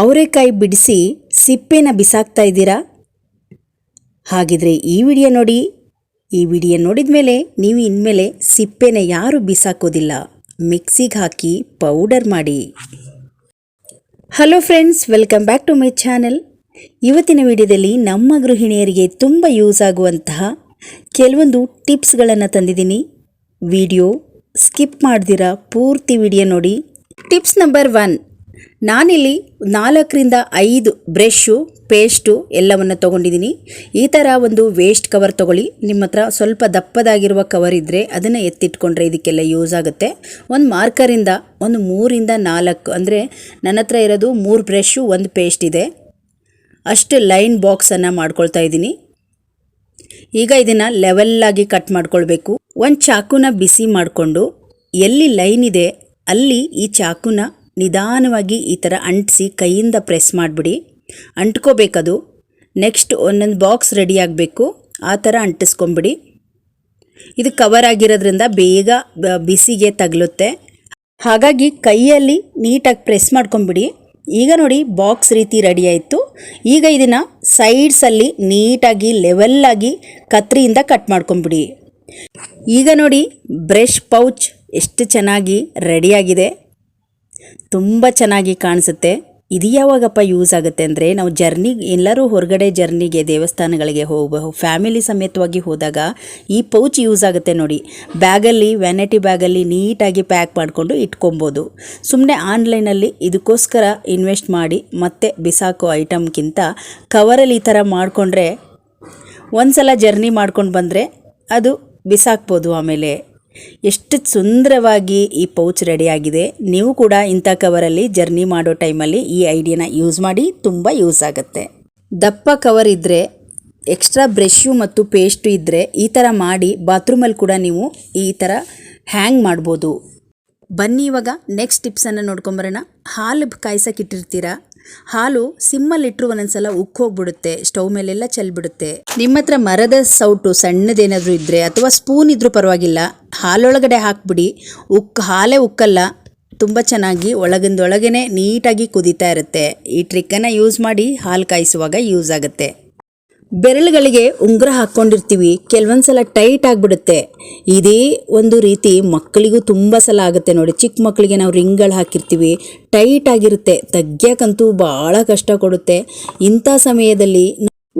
ಅವರೆಕಾಯಿ ಬಿಡಿಸಿ ಸಿಪ್ಪೆನ ಬಿಸಾಕ್ತಾ ಇದ್ದೀರಾ? ಹಾಗಿದ್ರೆ ಈ ವಿಡಿಯೋ ನೋಡಿ. ಈ ವಿಡಿಯೋ ನೋಡಿದ ಮೇಲೆ ನೀವು ಇನ್ಮೇಲೆ ಸಿಪ್ಪೆನ ಯಾರು ಬಿಸಾಕೋದಿಲ್ಲ. ಮಿಕ್ಸಿಗೆ ಹಾಕಿ ಪೌಡರ್ ಮಾಡಿ. Hello friends, welcome back to my channel. ಇವತ್ತಿನ ವಿಡಿಯೋದಲ್ಲಿ ನಮ್ಮ ಗೃಹಿಣಿಯರಿಗೆ ತುಂಬ ಯೂಸ್ ಆಗುವಂತಹ ಕೆಲವೊಂದು ಟಿಪ್ಸ್ಗಳನ್ನು ತಂದಿದ್ದೀನಿ. ವಿಡಿಯೋ ಸ್ಕಿಪ್ ಮಾಡ್ದಿರ, ಪೂರ್ತಿ ವಿಡಿಯೋ ನೋಡಿ. ಟಿಪ್ಸ್ ನಂಬರ್ ಒನ್ ನಾನಿಲ್ಲಿ ನಾಲ್ಕರಿಂದ ಐದು ಬ್ರಷು ಪೇಸ್ಟು ಎಲ್ಲವನ್ನು ತೊಗೊಂಡಿದ್ದೀನಿ. ಈ ಥರ ಒಂದು ವೇಸ್ಟ್ ಕವರ್ ತೊಗೊಳ್ಳಿ. ನಿಮ್ಮ ಹತ್ರ ಸ್ವಲ್ಪ ದಪ್ಪದಾಗಿರುವ ಕವರ್ ಇದ್ದರೆ ಅದನ್ನು ಎತ್ತಿಟ್ಕೊಂಡ್ರೆ ಇದಕ್ಕೆಲ್ಲ ಯೂಸ್ ಆಗುತ್ತೆ. ಒಂದು ಮಾರ್ಕರಿಂದ ಒಂದು ಮೂರಿಂದ ನಾಲ್ಕು, ಅಂದರೆ ನನ್ನ ಹತ್ರ ಇರೋದು ಮೂರು ಬ್ರಷು ಒಂದು ಪೇಸ್ಟ್ ಇದೆ. ಅಷ್ಟು ಲೈನ್ ಬಾಕ್ಸನ್ನು ಮಾಡ್ಕೊಳ್ತಾ ಇದ್ದೀನಿ. ಈಗ ಇದನ್ನು ಲೆವೆಲ್ಲಾಗಿ ಕಟ್ ಮಾಡ್ಕೊಳ್ಬೇಕು. ಒಂದು ಚಾಕುನ ಬಿಸಿ ಮಾಡಿಕೊಂಡು, ಎಲ್ಲಿ ಲೈನ್ ಇದೆ, ಅಲ್ಲಿ ಈ ಚಾಕುನ ನಿಧಾನವಾಗಿ ಈ ಥರ ಅಂಟಿಸಿ ಕೈಯಿಂದ ಪ್ರೆಸ್ ಮಾಡಿಬಿಡಿ. ಅಂಟ್ಕೋಬೇಕದು. ನೆಕ್ಸ್ಟ್ ಒಂದೊಂದು ಬಾಕ್ಸ್ ರೆಡಿ ಆಗಬೇಕು. ಆ ಥರ ಅಂಟಿಸ್ಕೊಂಬಿಡಿ. ಇದು ಕವರ್ ಆಗಿರೋದ್ರಿಂದ ಬೇಗ ಬಿಸಿಗೆ ತಗಲುತ್ತೆ. ಹಾಗಾಗಿ ಕೈಯಲ್ಲಿ ನೀಟಾಗಿ ಪ್ರೆಸ್ ಮಾಡ್ಕೊಂಬಿಡಿ. ಈಗ ನೋಡಿ ಬಾಕ್ಸ್ ರೀತಿ ರೆಡಿ ಆಯಿತು. ಈಗ ಇದನ್ನು ಸೈಡ್ಸಲ್ಲಿ ನೀಟಾಗಿ ಲೆವೆಲ್ಲಾಗಿ ಕತ್ರಿಯಿಂದ ಕಟ್ ಮಾಡ್ಕೊಂಬಿಡಿ. ಈಗ ನೋಡಿ ಬ್ರಷ್ ಪೌಚ್ ಎಷ್ಟು ಚೆನ್ನಾಗಿ ರೆಡಿಯಾಗಿದೆ ತುಂಬ ಚೆನ್ನಾಗಿ ಕಾಣಿಸುತ್ತೆ. ಇದು ಯಾವಾಗಪ್ಪ ಯೂಸ್ ಆಗುತ್ತೆ ಅಂದರೆ ನಾವು ಜರ್ನಿ ಎಲ್ಲರೂ ಹೊರಗಡೆ ಜರ್ನಿಗೆ ದೇವಸ್ಥಾನಗಳಿಗೆ ಹೋಗಬಹುದು ಫ್ಯಾಮಿಲಿ ಸಮೇತವಾಗಿ ಹೋದಾಗ ಈ ಪೌಚ್ ಯೂಸ್ ಆಗುತ್ತೆ ನೋಡಿ. ಬ್ಯಾಗಲ್ಲಿ ವ್ಯಾನಿಟಿ ಬ್ಯಾಗಲ್ಲಿ ನೀಟಾಗಿ ಪ್ಯಾಕ್ ಮಾಡಿಕೊಂಡು ಇಟ್ಕೊಬೋದು. ಸುಮ್ಮನೆ ಆನ್ಲೈನಲ್ಲಿ ಇದಕ್ಕೋಸ್ಕರ ಇನ್ವೆಸ್ಟ್ ಮಾಡಿ, ಮತ್ತೆ ಬಿಸಾಕೋ ಐಟಮ್ಗಿಂತ ಕವರಲ್ಲಿ ಈ ಥರ ಮಾಡಿಕೊಂಡ್ರೆ ಒಂದು ಸಲ ಜರ್ನಿ ಮಾಡ್ಕೊಂಡು ಬಂದರೆ ಅದು ಬಿಸಾಕ್ಬೋದು ಆಮೇಲೆ. ಎಷ್ಟು ಸುಂದರವಾಗಿ ಈ ಪೌಚ್ ರೆಡಿಯಾಗಿದೆ. ನೀವು ಕೂಡ ಇಂಥ ಕವರಲ್ಲಿ ಜರ್ನಿ ಮಾಡೋ ಟೈಮಲ್ಲಿ ಈ ಐಡಿಯಾನ ಯೂಸ್ ಮಾಡಿ ತುಂಬ ಯೂಸ್ ಆಗುತ್ತೆ. ದಪ್ಪ ಕವರ್ ಇದ್ದರೆ ಎಕ್ಸ್ಟ್ರಾ ಬ್ರಷ್ಯು ಮತ್ತು ಪೇಸ್ಟು ಇದ್ದರೆ ಈ ಥರ ಮಾಡಿ ಬಾತ್ರೂಮಲ್ಲಿ ಕೂಡ ನೀವು ಈ ಥರ ಹ್ಯಾಂಗ್ ಮಾಡ್ಬೋದು. ಬನ್ನಿ ಇವಾಗ ನೆಕ್ಸ್ಟ್ ಟಿಪ್ಸನ್ನು ನೋಡ್ಕೊಂಬರೋಣ. ಹಾಲು ಕಾಯ್ಸಕ್ಕೆ ಇಟ್ಟಿರ್ತೀರಾ? ಹಾಲು ಸಿಮ್ಮಲ್ಲಿಟ್ಟರು ಒಂದೊಂದ್ಸಲ ಸಲ ಹೋಗ್ಬಿಡುತ್ತೆ ಸ್ಟವ್ ಮೇಲೆಲ್ಲ ಚೆಲ್ಬಿಡುತ್ತೆ. ನಿಮ್ಮ ಹತ್ರ ಮರದ ಸೌಟು ಸಣ್ಣದೇನಾದರೂ ಇದ್ದರೆ ಅಥವಾ ಸ್ಪೂನ್ ಇದ್ರೂ ಪರವಾಗಿಲ್ಲ, ಹಾಲೊಳಗಡೆ ಹಾಕ್ಬಿಡಿ. ಉಕ್, ಹಾಲೇ ಉಕ್ಕಲ್ಲ, ತುಂಬ ಚೆನ್ನಾಗಿ ಒಳಗಿಂದೊಳಗೇ ನೀಟಾಗಿ ಕುದೀತಾ ಇರುತ್ತೆ. ಈ ಟ್ರಿಕ್ಕನ್ನು ಯೂಸ್ ಮಾಡಿ ಹಾಲು ಕಾಯಿಸುವಾಗ ಯೂಸ್ ಆಗುತ್ತೆ. ಬೆರಳುಗಳಿಗೆ ಉಂಗುರ ಹಾಕ್ಕೊಂಡಿರ್ತೀವಿ ಕೆಲವೊಂದು ಸಲ ಟೈಟ್ ಆಗಿಬಿಡುತ್ತೆ. ಇದೇ ಒಂದು ರೀತಿ ಮಕ್ಕಳಿಗೂ ತುಂಬ ಸಲ ಆಗುತ್ತೆ ನೋಡಿ. ಚಿಕ್ಕ ಮಕ್ಕಳಿಗೆ ನಾವು ರಿಂಗ್ಗಳು ಹಾಕಿರ್ತೀವಿ, ಟೈಟ್ ಆಗಿರುತ್ತೆ. ತೆಗ್ಯಕ್ಕಂತೂ ಭಾಳ ಕಷ್ಟ ಕೊಡುತ್ತೆ. ಇಂಥ ಸಮಯದಲ್ಲಿ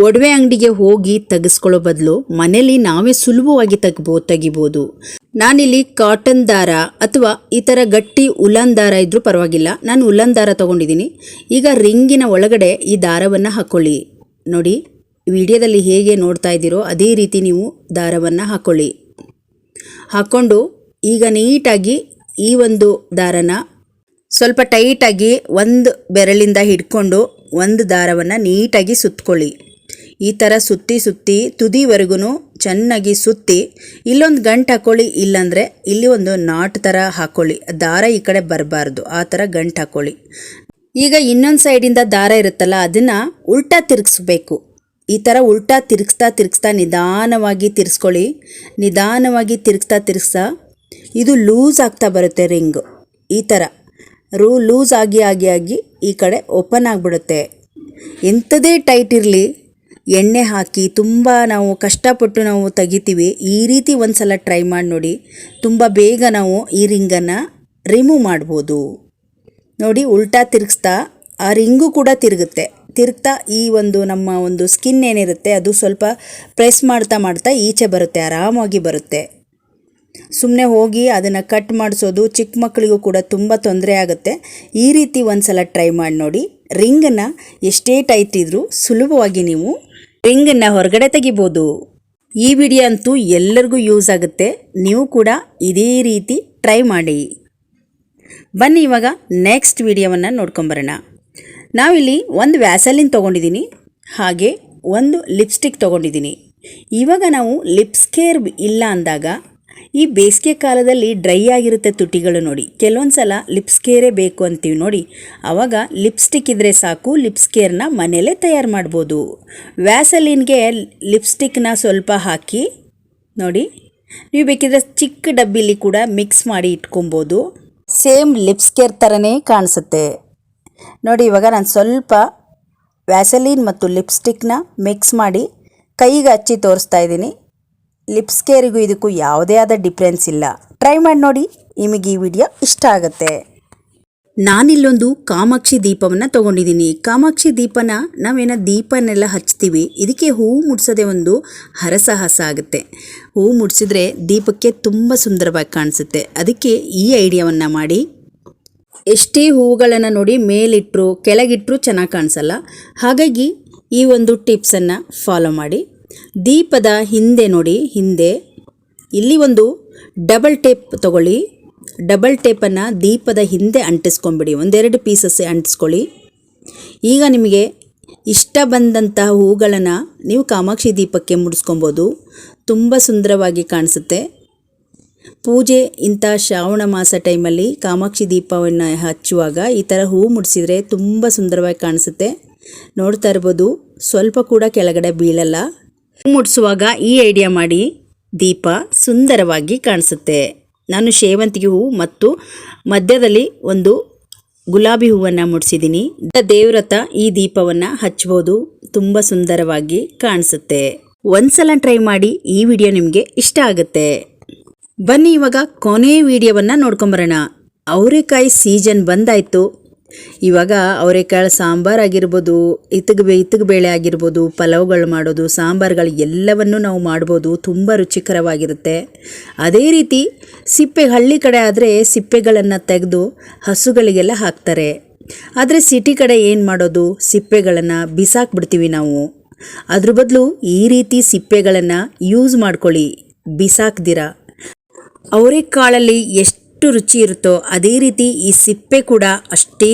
ಒಡವೆ ಅಂಗಡಿಗೆ ಹೋಗಿ ತೆಗೆಸ್ಕೊಳ್ಳೋ ಬದಲು ಮನೇಲಿ ನಾವೇ ಸುಲಭವಾಗಿ ತೆಗ್ಬೋ, ತೆಗಿಬೋದು. ನಾನಿಲ್ಲಿ ಕಾಟನ್ ದಾರ ಅಥವಾ ಈ ಥರ ಗಟ್ಟಿ ಉಲನ್ ದಾರ ಇದ್ದರೂ ಪರವಾಗಿಲ್ಲ. ನಾನು ಉಲನ್ ದಾರ ತೊಗೊಂಡಿದ್ದೀನಿ. ಈಗ ರಿಂಗಿನ ಒಳಗಡೆ ಈ ದಾರವನ್ನು ಹಾಕ್ಕೊಳ್ಳಿ ನೋಡಿ. ವಿಡಿಯೋದಲ್ಲಿ ಹೇಗೆ ನೋಡ್ತಾ ಇದ್ದೀರೋ ಅದೇ ರೀತಿ ನೀವು ದಾರವನ್ನು ಹಾಕ್ಕೊಳ್ಳಿ ಹಾಕ್ಕೊಂಡು ಈಗ ನೀಟಾಗಿ ಈ ಒಂದು ದಾರನ ಸ್ವಲ್ಪ ಟೈಟಾಗಿ ಒಂದು ಬೆರಳಿಂದ ಹಿಡ್ಕೊಂಡು ಒಂದು ದಾರವನ್ನು ನೀಟಾಗಿ ಸುತ್ತಕೊಳ್ಳಿ ಈ ಥರ ಸುತ್ತಿ ಸುತ್ತಿ ತುದಿವರೆಗೂ ಚೆನ್ನಾಗಿ ಸುತ್ತಿ ಇಲ್ಲೊಂದು ಗಂಟು ಹಾಕ್ಕೊಳ್ಳಿ ಇಲ್ಲಾಂದರೆ ಇಲ್ಲಿ ಒಂದು ನಾಟ್ ಥರ ಹಾಕ್ಕೊಳ್ಳಿ ದಾರ ಈ ಕಡೆ ಬರಬಾರ್ದು, ಆ ಥರ ಗಂಟು ಹಾಕ್ಕೊಳ್ಳಿ ಈಗ ಇನ್ನೊಂದು ಸೈಡಿಂದ ದಾರ ಇರುತ್ತಲ್ಲ, ಅದನ್ನು ಉಲ್ಟಾ ತಿರುಗಿಸ್ಬೇಕು. ಈ ಥರ ಉಲ್ಟಾ ತಿರುಗಿಸ್ತಾ ತಿರುಗಿಸ್ತಾ ನಿಧಾನವಾಗಿ ತಿರ್ಸ್ಕೊಳ್ಳಿ. ನಿಧಾನವಾಗಿ ತಿರುಗಿಸ್ತಾ ತಿರುಗಿಸ್ತಾ ಇದು ಲೂಸ್ ಆಗ್ತಾ ಬರುತ್ತೆ ರಿಂಗು. ಈ ಥರ ರೂ ಲೂಸ್ ಆಗಿ ಆಗಿ ಆಗಿ ಈ ಕಡೆ ಓಪನ್ ಆಗಿಬಿಡುತ್ತೆ. ಎಂಥದೇ ಟೈಟ್ ಇರಲಿ, ಎಣ್ಣೆ ಹಾಕಿ ತುಂಬ ನಾವು ಕಷ್ಟಪಟ್ಟು ನಾವು ತೆಗಿತೀವಿ. ಈ ರೀತಿ ಒಂದು ಸಲ ಟ್ರೈ ಮಾಡಿ ನೋಡಿ. ತುಂಬ ಬೇಗ ನಾವು ಈ ರಿಂಗನ್ನು ರಿಮೂವ್ ಮಾಡ್ಬೋದು. ನೋಡಿ, ಉಲ್ಟಾ ತಿರುಗಿಸ್ತಾ ಆ ರಿಂಗು ಕೂಡ ತಿರುಗುತ್ತೆ. ತಿರುಗ್ತಾ ಈ ಒಂದು ನಮ್ಮ ಒಂದು ಸ್ಕಿನ್ ಏನಿರುತ್ತೆ, ಅದು ಸ್ವಲ್ಪ ಪ್ರೆಸ್ ಮಾಡ್ತಾ ಮಾಡ್ತಾ ಈಚೆ ಬರುತ್ತೆ, ಆರಾಮಾಗಿ ಬರುತ್ತೆ. ಸುಮ್ಮನೆ ಹೋಗಿ ಅದನ್ನು ಕಟ್ ಮಾಡಿಸೋದು ಚಿಕ್ಕ ಮಕ್ಕಳಿಗೂ ಕೂಡ ತುಂಬ ತೊಂದರೆ ಆಗುತ್ತೆ. ಈ ರೀತಿ ಒಂದು ಸಲ ಟ್ರೈ ಮಾಡಿ ನೋಡಿ. ರಿಂಗನ್ನು ಎಷ್ಟೇ ಟೈಟ್ ಇದ್ರೂ ಸುಲಭವಾಗಿ ನೀವು ರಿಂಗನ್ನು ಹೊರಗಡೆ ತೆಗಿಬೋದು. ಈ ವಿಡಿಯೋ ಅಂತೂ ಎಲ್ಲರಿಗೂ ಯೂಸ್ ಆಗುತ್ತೆ. ನೀವು ಕೂಡ ಇದೇ ರೀತಿ ಟ್ರೈ ಮಾಡಿ. ಬನ್ನಿ ಇವಾಗ ನೆಕ್ಸ್ಟ್ ವಿಡಿಯೋವನ್ನು ನೋಡ್ಕೊಂಬರೋಣ. ನಾವಿಲ್ಲಿ ಒಂದು ವ್ಯಾಸಲಿನ್ ತೊಗೊಂಡಿದ್ದೀನಿ ಹಾಗೆ ಒಂದು ಲಿಪ್ಸ್ಟಿಕ್ ತೊಗೊಂಡಿದ್ದೀನಿ ಇವಾಗ ನಾವು ಲಿಪ್ಸ್ ಕೇರ್ ಇಲ್ಲ ಅಂದಾಗ ಈ ಬೇಸಿಗೆ ಕಾಲದಲ್ಲಿ ಡ್ರೈ ಆಗಿರುತ್ತೆ ತುಟಿಗಳು ನೋಡಿ. ಕೆಲವೊಂದು ಸಲ ಲಿಪ್ಸ್ ಕೇರೇ ಬೇಕು ಅಂತೀವಿ ನೋಡಿ. ಆವಾಗ ಲಿಪ್ಸ್ಟಿಕ್ ಇದ್ದರೆ ಸಾಕು, ಲಿಪ್ಸ್ ಕೇರ್ನ ಮನೆಯಲ್ಲೇ ತಯಾರು ಮಾಡ್ಬೋದು. ವ್ಯಾಸಲಿನ್ಗೆ ಲಿಪ್ಸ್ಟಿಕ್ನ ಸ್ವಲ್ಪ ಹಾಕಿ ನೋಡಿ. ನೀವು ಬೇಕಿದ್ರೆ ಚಿಕ್ಕ ಡಬ್ಬಿಲಿ ಕೂಡ ಮಿಕ್ಸ್ ಮಾಡಿ ಇಟ್ಕೊಬೋದು. ಸೇಮ್ ಲಿಪ್ಸ್ ಕೇರ್ ಥರನೇ ಕಾಣಿಸುತ್ತೆ. ನೋಡಿ, ಇವಾಗ ನಾನು ಸ್ವಲ್ಪ ವ್ಯಾಸಲೀನ್ ಮತ್ತು ಲಿಪ್ಸ್ಟಿಕ್ನ ಮಿಕ್ಸ್ ಮಾಡಿ ಕೈಗೆ ಹಚ್ಚಿ ತೋರಿಸ್ತಾ ಇದ್ದೀನಿ. ಲಿಪ್ಸ್ ಕೇರಿಗೂ ಇದಕ್ಕೂ ಯಾವುದೇ ಆದ ಡಿಫ್ರೆನ್ಸ್ ಇಲ್ಲ. ಟ್ರೈ ಮಾಡಿ ನೋಡಿ, ನಿಮಗೆ ಈ ವಿಡಿಯೋ ಇಷ್ಟ ಆಗುತ್ತೆ. ನಾನಿಲ್ಲೊಂದು ಕಾಮಾಕ್ಷಿ ದೀಪವನ್ನು ತಗೊಂಡಿದ್ದೀನಿ. ಕಾಮಾಕ್ಷಿ ದೀಪನ ನಾವೇನ ದೀಪನೆಲ್ಲ ಹಚ್ತೀವಿ, ಇದಕ್ಕೆ ಹೂವು ಮುಡ್ಸೋದೇ ಒಂದು ಹರಸಾಹಸ ಆಗುತ್ತೆ. ಹೂವು ಮುಡಿಸಿದ್ರೆ ದೀಪಕ್ಕೆ ತುಂಬ ಸುಂದರವಾಗಿ ಕಾಣಿಸುತ್ತೆ. ಅದಕ್ಕೆ ಈ ಐಡಿಯಾವನ್ನು ಮಾಡಿ. ಎಷ್ಟೇ ಹೂಗಳನ್ನು ನೋಡಿ ಮೇಲಿಟ್ಟರು ಕೆಳಗಿಟ್ಟರು ಚೆನ್ನಾಗಿ ಕಾಣಿಸಲ್ಲ. ಹಾಗಾಗಿ ಈ ಒಂದು ಟಿಪ್ಸನ್ನು ಫಾಲೋ ಮಾಡಿ. ದೀಪದ ಹಿಂದೆ ನೋಡಿ, ಹಿಂದೆ. ಇಲ್ಲಿ ಒಂದು ಡಬಲ್ ಟೇಪ್ ತಗೊಳ್ಳಿ. ಡಬಲ್ ಟೇಪನ್ನು ದೀಪದ ಹಿಂದೆ ಅಂಟಿಸ್ಕೊಂಬಿಡಿ. ಒಂದೆರಡು ಪೀಸಸ್ ಅಂಟಿಸ್ಕೊಳ್ಳಿ. ಈಗ ನಿಮಗೆ ಇಷ್ಟ ಬಂದಂತಹ ಹೂಗಳನ್ನು ನೀವು ಕಾಮಾಕ್ಷಿ ದೀಪಕ್ಕೆ ಮುಡಿಸ್ಕೊಬೋದು. ತುಂಬ ಸುಂದರವಾಗಿ ಕಾಣಿಸುತ್ತೆ. ಪೂಜೆ ಇಂಥ ಶ್ರಾವಣ ಮಾಸ ಟೈಮಲ್ಲಿ ಕಾಮಾಕ್ಷಿ ದೀಪವನ್ನು ಹಚ್ಚುವಾಗ ಈ ಥರ ಹೂ ಮುಡಿಸಿದರೆ ತುಂಬ ಸುಂದರವಾಗಿ ಕಾಣಿಸುತ್ತೆ. ನೋಡ್ತಾ ಇರ್ಬೋದು, ಸ್ವಲ್ಪ ಕೂಡ ಕೆಳಗಡೆ ಬೀಳಲ್ಲ. ಹೂ ಮುಡಿಸುವಾಗ ಈ ಐಡಿಯಾ ಮಾಡಿ, ದೀಪ ಸುಂದರವಾಗಿ ಕಾಣಿಸುತ್ತೆ. ನಾನು ಸೇವಂತಿಗೆ ಹೂವು ಮತ್ತು ಮಧ್ಯದಲ್ಲಿ ಒಂದು ಗುಲಾಬಿ ಹೂವನ್ನು ಮುಡಿಸಿದ್ದೀನಿ. ದೇವ್ರತ ಈ ದೀಪವನ್ನು ಹಚ್ಬೋದು ತುಂಬ ಸುಂದರವಾಗಿ ಕಾಣಿಸುತ್ತೆ. ಒಂದ್ಸಲ ಟ್ರೈ ಮಾಡಿ ಈ ವಿಡಿಯೋ ನಿಮಗೆ ಇಷ್ಟ ಆಗುತ್ತೆ. ಬನ್ನಿ, ಇವಾಗ ಕೊನೆ ವಿಡಿಯೋವನ್ನು ನೋಡ್ಕೊಂಬರೋಣ. ಅವರೆಕಾಯಿ ಸೀಸನ್ ಬಂದಾಯಿತು. ಇವಾಗ ಅವರೆಕಾಳು ಸಾಂಬಾರು ಆಗಿರ್ಬೋದು ಇತ್ತಗ ಇತ್ತಗ ಬೇಳೆ ಆಗಿರ್ಬೋದು, ಪಲಾವ್ಗಳು ಮಾಡೋದು, ಸಾಂಬಾರುಗಳು ಎಲ್ಲವನ್ನು ನಾವು ಮಾಡ್ಬೋದು, ತುಂಬ ರುಚಿಕರವಾಗಿರುತ್ತೆ. ಅದೇ ರೀತಿ ಸಿಪ್ಪೆ ಹಳ್ಳಿ ಕಡೆ ಆದರೆ ಸಿಪ್ಪೆಗಳನ್ನು ತೆಗೆದು ಹಸುಗಳಿಗೆಲ್ಲ ಹಾಕ್ತಾರೆ. ಆದರೆ ಸಿಟಿ ಕಡೆ ಏನು ಮಾಡೋದು? ಸಿಪ್ಪೆಗಳನ್ನು ಬಿಸಾಕ್ಬಿಡ್ತೀವಿ ನಾವು. ಅದ್ರ ಬದಲು ಈ ರೀತಿ ಸಿಪ್ಪೆಗಳನ್ನು ಯೂಸ್ ಮಾಡ್ಕೊಳ್ಳಿ. ಬಿಸಾಕ್ದಿರ. ಅವರೆಕಾಳಲ್ಲಿ ಎಷ್ಟು ರುಚಿ ಇರುತ್ತೋ ಅದೇ ರೀತಿ ಈ ಸಿಪ್ಪೆ ಕೂಡ ಅಷ್ಟೇ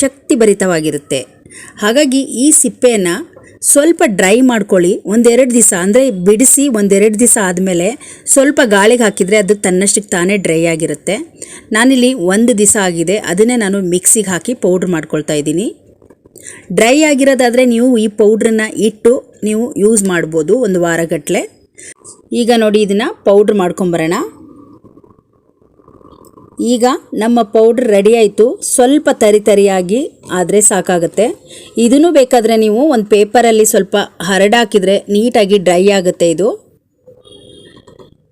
ಶಕ್ತಿಭರಿತವಾಗಿರುತ್ತೆ. ಹಾಗಾಗಿ ಈ ಸಿಪ್ಪೆಯನ್ನು ಸ್ವಲ್ಪ ಡ್ರೈ ಮಾಡ್ಕೊಳ್ಳಿ. ಒಂದೆರಡು ದಿವಸ, ಅಂದರೆ ಬಿಡಿಸಿ ಒಂದೆರಡು ದಿವಸ ಆದಮೇಲೆ ಸ್ವಲ್ಪ ಗಾಳಿಗೆ ಹಾಕಿದರೆ ಅದು ತನ್ನಷ್ಟಕ್ಕೆ ತಾನೇ ಡ್ರೈ ಆಗಿರುತ್ತೆ. ನಾನಿಲ್ಲಿ ಒಂದು ದಿವಸ ಆಗಿದೆ. ಅದನ್ನೇ ನಾನು ಮಿಕ್ಸಿಗೆ ಹಾಕಿ ಪೌಡ್ರ್ ಮಾಡ್ಕೊಳ್ತಾ ಇದ್ದೀನಿ. ಡ್ರೈ ಆಗಿರೋದಾದರೆ ನೀವು ಈ ಪೌಡ್ರನ್ನ ಇಟ್ಟು ನೀವು ಯೂಸ್ ಮಾಡ್ಬೋದು ಒಂದು ವಾರಗಟ್ಟಲೆ ಈಗ ನೋಡಿ, ಇದನ್ನು ಪೌಡ್ರ್ ಮಾಡ್ಕೊಂಬರೋಣ. ಈಗ ನಮ್ಮ ಪೌಡ್ರ್ ರೆಡಿ ಆಯಿತು. ಸ್ವಲ್ಪ ತರಿ ತರಿಯಾಗಿ ಆದರೆ ಸಾಕಾಗುತ್ತೆ. ಇದನ್ನು ಬೇಕಾದರೆ ನೀವು ಒಂದು ಪೇಪರಲ್ಲಿ ಸ್ವಲ್ಪ ಹರಡಾಕಿದರೆ ನೀಟಾಗಿ ಡ್ರೈ ಆಗುತ್ತೆ ಇದು.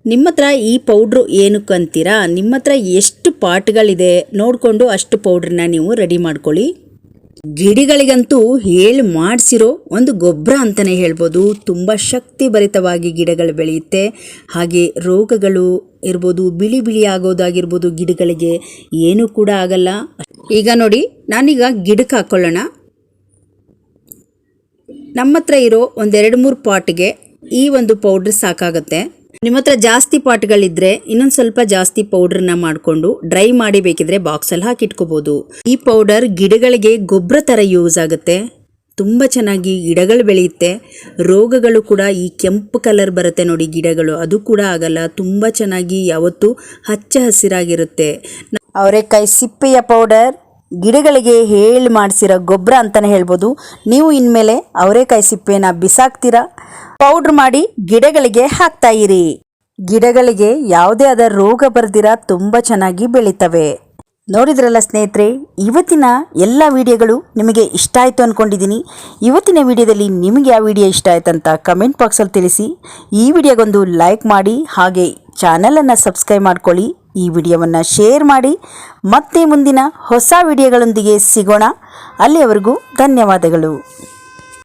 ನಿಮ್ಮ ಹತ್ರ ಈ ಪೌಡ್ರು ಏನಕ್ಕೆ ಅಂತೀರಾ? ನಿಮ್ಮ ಹತ್ರ ಎಷ್ಟು ಪಾಟ್ಗಳಿದೆ? ನೋಡಿಕೊಂಡು ಅಷ್ಟು ಪೌಡ್ರನ್ನ ನೀವು ರೆಡಿ ಮಾಡ್ಕೊಳ್ಳಿ. ಗಿಡಗಳಿಗಂತೂ ಹೇಳಿ ಮಾಡಿಸಿರೋ ಒಂದು ಗೊಬ್ಬರ ಅಂತಲೇ ಹೇಳ್ಬೋದು. ತುಂಬ ಶಕ್ತಿಭರಿತವಾಗಿ ಗಿಡಗಳು ಬೆಳೆಯುತ್ತೆ. ಹಾಗೆ ರೋಗಗಳು ಇರ್ಬೋದು, ಬಿಳಿ ಬಿಳಿ ಆಗೋದಾಗಿರ್ಬೋದು ಗಿಡಗಳಿಗೆ ಏನೂ ಕೂಡ ಆಗಲ್ಲ. ಈಗ ನೋಡಿ, ನಾನೀಗ ಗಿಡಕ್ಕೆ ಹಾಕ್ಕೊಳ್ಳೋಣ ನಮ್ಮ ಹತ್ರ ಇರೋ ಒಂದೆರಡು ಮೂರು ಪಾಟ್ಗೆ ಈ ಒಂದು ಪೌಡ್ರ್ ಸಾಕಾಗುತ್ತೆ. ನಿಮ್ಮ ಹತ್ರ ಜಾಸ್ತಿ ಪಾಟ್ಗಳಿದ್ರೆ ಇನ್ನೊಂದು ಸ್ವಲ್ಪ ಜಾಸ್ತಿ ಪೌಡ್ರನ್ನ ಮಾಡಿಕೊಂಡು ಡ್ರೈ ಮಾಡಿ ಬೇಕಿದ್ರೆ ಬಾಕ್ಸಲ್ಲಿ ಹಾಕಿಟ್ಕೋಬೋದು ಈ ಪೌಡರ್ ಗಿಡಗಳಿಗೆ ಗೊಬ್ಬರ ಥರ ಯೂಸ್ ಆಗುತ್ತೆ. ತುಂಬ ಚೆನ್ನಾಗಿ ಗಿಡಗಳು ಬೆಳೆಯುತ್ತೆ. ರೋಗಗಳು ಕೂಡ ಈ ಕೆಂಪು ಕಲರ್ ಬರುತ್ತೆ ನೋಡಿ ಗಿಡಗಳು. ಅದು ಕೂಡ ಆಗಲ್ಲ. ತುಂಬ ಚೆನ್ನಾಗಿ ಯಾವತ್ತೂ ಹಚ್ಚ ಹಸಿರಾಗಿರುತ್ತೆ. ಅವರೆಕಾಯಿ ಸಿಪ್ಪೆಯ ಪೌಡರ್. ಗಿಡಗಳಿಗೆ ಹೇಳಿ ಮಾಡಿಸಿರೋ ಗೊಬ್ಬರ ಅಂತಲೇ ಹೇಳ್ಬೋದು. ನೀವು ಇನ್ಮೇಲೆ ಅವರೆಕಾಯಿ ಸಿಪ್ಪೆನ ಬಿಸಾಕ್ತೀರಾ? ಪೌಡ್ರ್ ಮಾಡಿ ಗಿಡಗಳಿಗೆ ಹಾಕ್ತಾ ಇರಿ. ಗಿಡಗಳಿಗೆ ಯಾವುದೇ ಆದ ರೋಗ ಬರ್ದಿರ ತುಂಬ ಚೆನ್ನಾಗಿ ಬೆಳೀತವೆ. ನೋಡಿದ್ರಲ್ಲ ಸ್ನೇಹಿತರೆ, ಇವತ್ತಿನ ಎಲ್ಲ ವಿಡಿಯೋಗಳು ನಿಮಗೆ ಇಷ್ಟ ಆಯಿತು ಅಂದ್ಕೊಂಡಿದ್ದೀನಿ ಇವತ್ತಿನ ವಿಡಿಯೋದಲ್ಲಿ ನಿಮಗೆ ಯಾವ ವಿಡಿಯೋ ಇಷ್ಟ ಆಯ್ತಂತ ಕಮೆಂಟ್ ಬಾಕ್ಸಲ್ಲಿ ತಿಳಿಸಿ. ಈ ವಿಡಿಯೋಗೊಂದು ಲೈಕ್ ಮಾಡಿ, ಹಾಗೆ ಚಾನಲನ್ನು ಸಬ್ಸ್ಕ್ರೈಬ್ ಮಾಡ್ಕೊಳ್ಳಿ. ಈ ವಿಡಿಯೋವನ್ನು ಶೇರ್ ಮಾಡಿ ಮತ್ತೆ ಮುಂದಿನ ಹೊಸ ವಿಡಿಯೋಗಳೊಂದಿಗೆ ಸಿಗೋಣ. ಅಲ್ಲಿಯವರೆಗೂ ಧನ್ಯವಾದಗಳು.